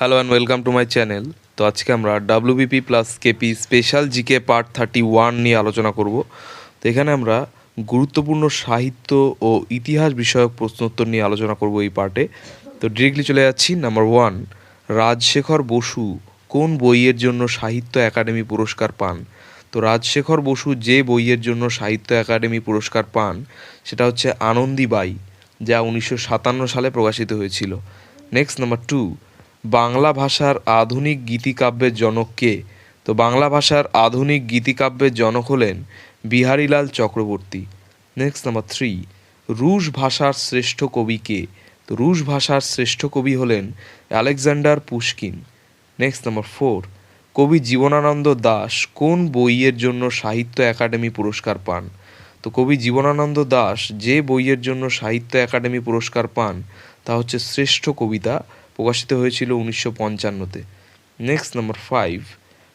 Hello and welcome to my channel তো আজকে আমরা WBP plus KP special GK part thirty one নিয়ে আলোচনা করব। তো এখানে আমরা গুরুত্বপূর্ণ সাহিত্য ও ইতিহাস বিষয়ক প্রশ্নোত্তর নিয়ে আলোচনা করব এই পার্টে তো ডিরেক্টলি চলে যাচ্ছি। নাম্বার ওয়ান রাজশেখর বসু কোন বইয়ের জন্য সাহিত্য একাডেমি পুরস্কার পান? তো রাজশেখর বসু যে বইয়ের জন্য সাহিত্য একাডেমি পুরস্কার পান, সেটা হচ্ছে আনন্দী বাই, যা উনিশশো সাতান্ন সালে প্রকাশিত হয়েছিল। নেক্সট নাম্বার টু বাংলা ভাষার আধুনিক গীতিকাব্যের জনক কে? তো বাংলা ভাষার আধুনিক গীতিকাব্যের জনক হলেন Biharilal Chakraborty. Next number three রুশ ভাষার শ্রেষ্ঠ কবি কে? তো রুশ ভাষার শ্রেষ্ঠ কবি হলেন Alexander Pushkin. Next number four কবি জীবনানন্দ দাশ কোন বইয়ের জন্য সাহিত্য একাডেমি পুরস্কার পান? তো কবি জীবনানন্দ দাশ যে বইয়ের জন্য সাহিত্য একাডেমি পুরস্কার পান, তা হচ্ছে শ্রেষ্ঠ কবিতা প্রকাশিত হয়েছিল উনিশশো পঞ্চান্নতে। Next number five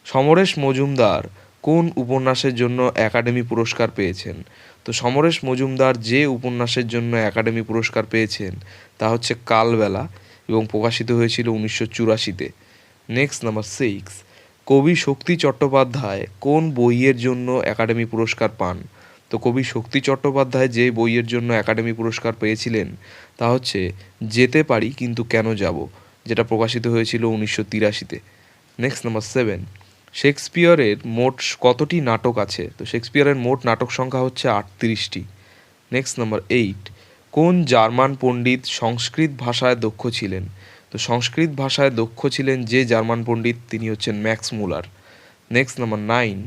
Samaresh Majumdar কোন উপন্যাসের জন্য একাডেমি পুরস্কার পেয়েছেন? তো সমরেশ মজুমদার যে উপন্যাসের জন্য একাডেমি পুরস্কার পেয়েছেন, তা হচ্ছে কালবেলা এবং প্রকাশিত হয়েছিল উনিশশো চুরাশিতে। নেক্সট নাম্বার সিক্স কবি শক্তি চট্টোপাধ্যায় কোন বইয়ের জন্য একাডেমি পুরস্কার পান? তো কবি শক্তি চট্টোপাধ্যায় যে বইয়ের জন্য একাডেমি পুরস্কার পেয়েছিলেন, তা হচ্ছে যেতে পারি, কিন্তু কেন যাব? যেটা প্রকাশিত হয়েছিল উনিশশো তিরাশিতে। নেক্সট নাম্বার সেভেন শেক্সপিয়রের মোট কতটি নাটক আছে? তো শেক্সপিয়রের মোট নাটক সংখ্যা হচ্ছে আটত্রিশটি। নেক্সট নাম্বার এইট কোন জার্মান পণ্ডিত সংস্কৃত ভাষায় দক্ষ ছিলেন? তো সংস্কৃত ভাষায় দক্ষ ছিলেন যে জার্মান পণ্ডিত, তিনি হচ্ছেন Max Muller. Next number nine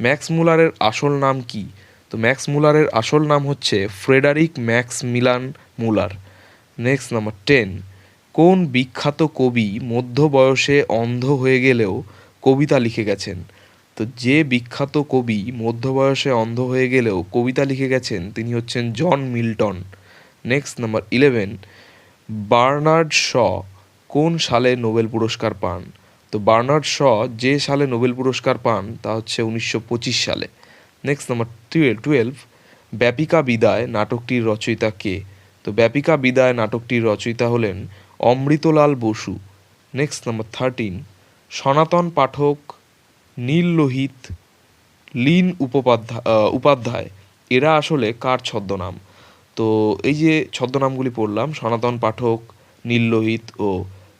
Max মুলারের আসল নাম কি? তো ম্যাক্স মুলারের আসল নাম হচ্ছে Frederick Max Milan Muller. Next, number ten. কোন বিখ্যাত কবি মধ্য বয়সে অন্ধ হয়ে গেলেও কবিতা লিখে গেছেন? তো যে বিখ্যাত কবি মধ্য বয়সে অন্ধ হয়ে গেলেও কবিতা লিখে গেছেন, তিনি হচ্ছেন John Milton. Next, number eleven. Bernard Shaw কোন সালে নোবেল পুরস্কার পান? তো বার্নার্ড শ যে সালে নোবেল পুরস্কার পান, তা হচ্ছে উনিশশো পঁচিশ সালে। নেক্সট নাম্বার টুয়েলভ টুয়েলভ ব্যাপিকা বিদায় নাটকটির রচয়িতা কে? তো ব্যাপিকা বিদায় নাটকটির রচয়িতা হলেন Amritlal Basu. Next number thirteen Sanatan Pathak নীল লোহিত লীন উপোপাধ্যায় উপাধ্যায়। এরা আসলে কার ছদ্মনাম? তো এই যে ছদ্মনামগুলি পড়লাম, সনাতন পাঠক নীল লোহিত ও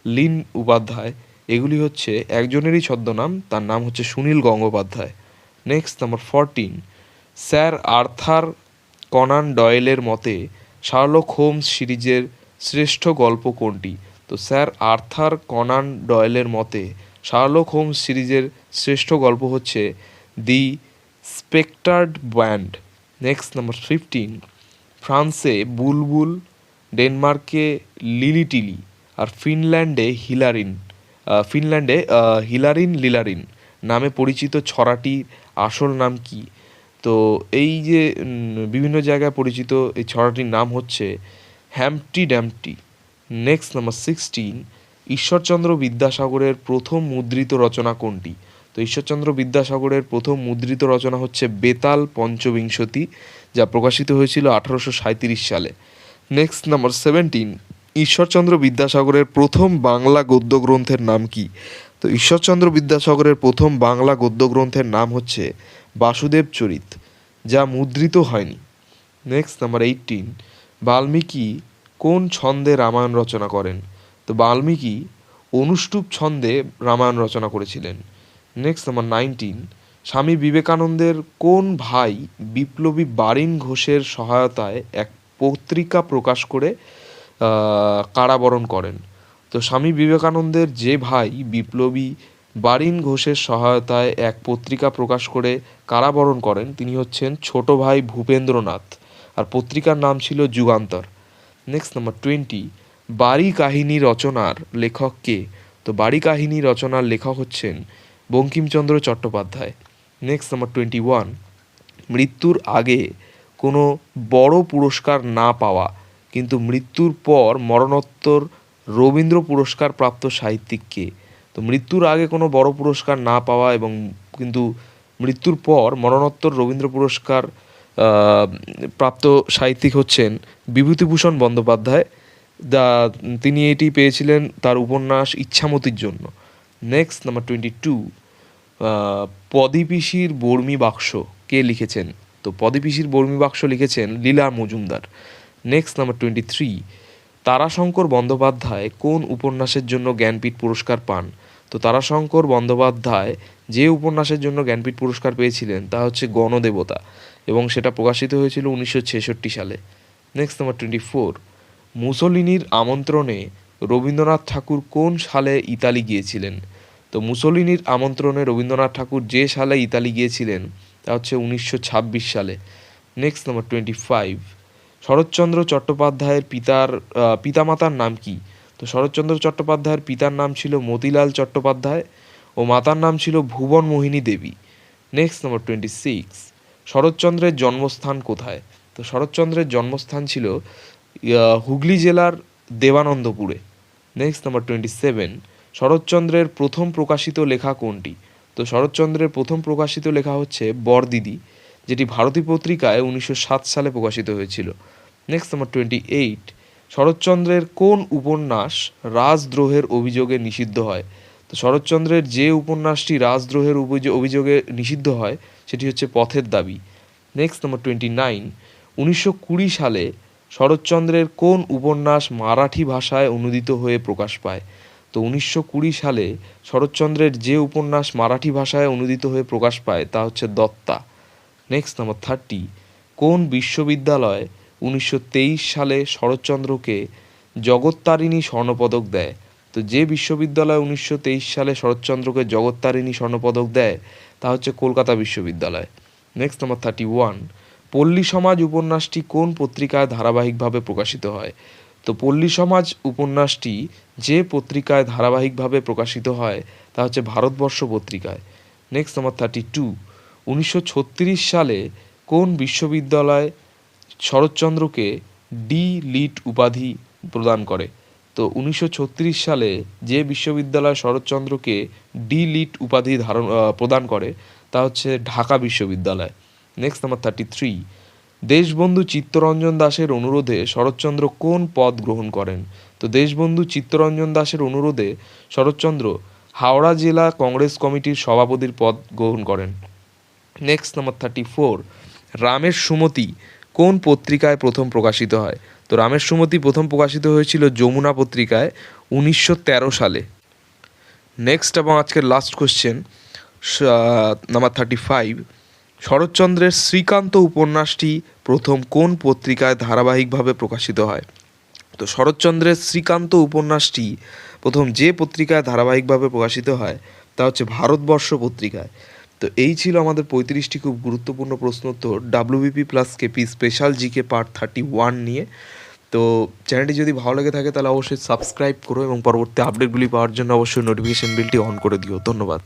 লীন উপাধ্যায়, এগুলি হচ্ছে একজনেরই ছদ্মনাম, তার নাম হচ্ছে Sunil Gangopadhyay. Next number fourteen sir Arthur Conan ডয়েলের মতে শার্লক হোমস সিরিজের শ্রেষ্ঠ গল্প কোনটি? তো স্যার আর্থার কনান ডয়েলের মতে শার্লক হোমস সিরিজের শ্রেষ্ঠ গল্প হচ্ছে the speckled band next number fifteen ফ্রান্সে বুলবুল, ডেনমার্কে লিলিটিলি আর ফিনল্যান্ডে হিলারিন ফিনল্যান্ডে হিলারিন লিলারিন। নামে পরিচিত ছড়াটির আসল নাম কি? তো এই যে বিভিন্ন জায়গায় পরিচিত এই ছড়াটির নাম হচ্ছে Humpty Dumpty. Next number sixteen, Ishwarchandra বিদ্যাসাগরের প্রথম মুদ্রিত রচনা কোনটি? তো ঈশ্বরচন্দ্র বিদ্যাসাগরের প্রথম মুদ্রিত রচনা হচ্ছে বেতাল পঞ্চবিংশতি, যা প্রকাশিত হয়েছিল আঠারোশো সাঁইত্রিশ সালে। নেক্সট নাম্বার সেভেন্টিন, ঈশ্বরচন্দ্র বিদ্যাসাগরের প্রথম বাংলা গদ্য গ্রন্থের নাম কি? তো ঈশ্বরচন্দ্র বিদ্যাসাগরের প্রথম বাংলা গদ্য গ্রন্থের নাম হচ্ছে বাসুদেব চরিত, যা মুদ্রিত হয়নি। নেক্সট নাম্বার এইটিন বাল্মীকি কোন ছন্দে রামায়ণ রচনা করেন? তো বাল্মীকি অনুষ্টুপ ছন্দে রামায়ণ রচনা করেছিলেন। নেক্সট নাম্বার নাইনটিন স্বামী বিবেকানন্দের কোন ভাই বিপ্লবী বারিন ঘোষের সহায়তায় এক পত্রিকা প্রকাশ করে কারাবরণ করেন? তো স্বামী বিবেকানন্দের যে ভাই বিপ্লবী বারিন ঘোষের সহায়তায় এক পত্রিকা প্রকাশ করে কারাবরণ করেন, তিনি হচ্ছেন ছোট ভাই ভূপেন্দ্রনাথ। আর পত্রিকার নাম ছিল যুগান্তর। নেক্সট নাম্বার টোয়েন্টি বাড়ি কাহিনী রচনার লেখক কে? তো বাড়ি কাহিনী রচনার লেখক হচ্ছেন Bankimchandra Chattopadhyay. Next number twenty one মৃত্যুর আগে কোনো বড় পুরস্কার না পাওয়া, কিন্তু মৃত্যুর পর মরণোত্তর রবীন্দ্র পুরস্কার প্রাপ্ত সাহিত্যিক কে তো মৃত্যুর আগে কোনো বড় পুরস্কার না পাওয়া এবং কিন্তু মৃত্যুর পর মরণোত্তর রবীন্দ্র পুরস্কার প্রাপ্ত সাহিত্যিক হচ্ছেন বিভূতিভূষণ বন্দ্যোপাধ্যায়। দা, তিনি এটি পেয়েছিলেন তার উপন্যাস ইচ্ছামতির জন্য। নেক্সট নাম্বার টোয়েন্টি টু পদিপিসির বর্মী বাক্স কে লিখেছেন? তো পদিপিসির বর্মী বাক্স লিখেছেন Leela Majumdar. Next number twenty three Tarashankar Bandyopadhyay কোন উপন্যাসের জন্য জ্ঞানপীঠ পুরস্কার পান? তো তারাশঙ্কর বন্দ্যোপাধ্যায় যে উপন্যাসের জন্য জ্ঞানপীঠ পুরস্কার পেয়েছিলেন তা হচ্ছে গণদেবতা এবং সেটা প্রকাশিত হয়েছিল উনিশশো ছেষট্টি সালে। নেক্সট নাম্বার টোয়েন্টি ফোর মুসোলিনির আমন্ত্রণে রবীন্দ্রনাথ ঠাকুর কোন সালে ইতালি গিয়েছিলেন? তো মুসোলিনির আমন্ত্রণে রবীন্দ্রনাথ ঠাকুর যে সালে ইতালি গিয়েছিলেন তা হচ্ছে উনিশশো ছাব্বিশ সালে। Next number twenty five Saratchandra চট্টোপাধ্যায়ের পিতার পিতামাতার নাম কি? তো শরৎচন্দ্র চট্টোপাধ্যায়ের পিতার নাম ছিল মতিলাল চট্টোপাধ্যায় ও মাতার নাম ছিল Bhuban Mohini Devi. Next number twenty six শরৎচন্দ্রের জন্মস্থান কোথায়? তো শরৎচন্দ্রের জন্মস্থান ছিল হুগলি জেলার দেবানন্দপুরে। নেক্সট নাম্বার টোয়েন্টি সেভেন শরৎচন্দ্রের প্রথম প্রকাশিত লেখা কোনটি? তো শরৎচন্দ্রের প্রথম প্রকাশিত লেখা হচ্ছে বরদিদি। যেটি ভারতী পত্রিকায় উনিশশো সাত সালে প্রকাশিত হয়েছিল। নেক্সট নাম্বার টোয়েন্টি এইট শরৎচন্দ্রের কোন উপন্যাস রাজদ্রোহের অভিযোগে নিষিদ্ধ হয়? তো শরৎচন্দ্রের যে উপন্যাসটি রাজদ্রোহের অভিযোগে নিষিদ্ধ হয়, সেটি হচ্ছে পথের দাবি। নেক্সট নাম্বার টোয়েন্টি নাইন উনিশশো কুড়ি সালে শরৎচন্দ্রের কোন উপন্যাস মারাঠি ভাষায় অনুদিত হয়ে প্রকাশ পায়? তো উনিশশো কুড়ি সালে শরৎচন্দ্রের যে উপন্যাস মারাঠি ভাষায় অনুদিত হয়ে প্রকাশ পায়, তা হচ্ছে দত্তা। নেক্সট নাম্বার থার্টি কোন বিশ্ববিদ্যালয় উনিশশো তেইশ সালে শরৎচন্দ্রকে জগত্তারিণী স্বর্ণপদক দেয়? তো যে বিশ্ববিদ্যালয় উনিশশো তেইশ সালে শরৎচন্দ্রকে জগত্তারিণী স্বর্ণপদক দেয়, তা হচ্ছে কলকাতা বিশ্ববিদ্যালয়। নেক্সট নাম্বার থার্টি ওয়ান পল্লী সমাজ উপন্যাসটি কোন পত্রিকায় ধারাবাহিকভাবে প্রকাশিত হয়? তো পল্লী সমাজ উপন্যাসটি যে পত্রিকায় ধারাবাহিকভাবে প্রকাশিত হয়, তা হচ্ছে ভারতবর্ষ পত্রিকায়। নেক্সট নাম্বার থার্টি টু উনিশশো ছত্রিশ সালে কোন বিশ্ববিদ্যালয় শরৎচন্দ্রকে ডি লিট উপাধি প্রদান করে? তো উনিশশো ছত্রিশ সালে যে বিশ্ববিদ্যালয় শরৎচন্দ্রকে ডি লিট উপাধি ধারণ প্রদান করে, তা হচ্ছে ঢাকা বিশ্ববিদ্যালয়। Next number thirty three Deshbandhu Chittaranjan দাসের অনুরোধে শরৎচন্দ্র কোন পদ গ্রহণ করেন? তো দেশবন্ধু চিত্তরঞ্জন দাসের অনুরোধে শরৎচন্দ্র হাওড়া জেলা কংগ্রেস কমিটির সভাপতির পদ গ্রহণ করেন। নেক্সট নাম্বার থার্টি ফোর রামের সুমতি কোন পত্রিকায় প্রথম প্রকাশিত হয়? তো রামের সুমতি প্রথম প্রকাশিত হয়েছিল যমুনা পত্রিকায় উনিশশো তেরো সালে। নেক্সট এবং আজকের last question number thirty five শরৎচন্দ্রের শ্রীকান্ত উপন্যাসটি প্রথম কোন পত্রিকায় ধারাবাহিকভাবে প্রকাশিত হয়? তো শরৎচন্দ্রের শ্রীকান্ত উপন্যাসটি প্রথম যে পত্রিকায় ধারাবাহিকভাবে প্রকাশিত হয়, তা হচ্ছে ভারতবর্ষ পত্রিকায়। তো এই ছিল আমাদের পঁয়ত্রিশটি খুব গুরুত্বপূর্ণ প্রশ্ন উত্তর WBP plus KP special GK part thirty one নিয়ে। তো চ্যানেলটি যদি ভালো লেগে থাকে তাহলে অবশ্যই সাবস্ক্রাইব করো এবং পরবর্তী আপডেটগুলি পাওয়ার জন্য অবশ্যই নোটিফিকেশন বিলটি অন করে দিও। ধন্যবাদ।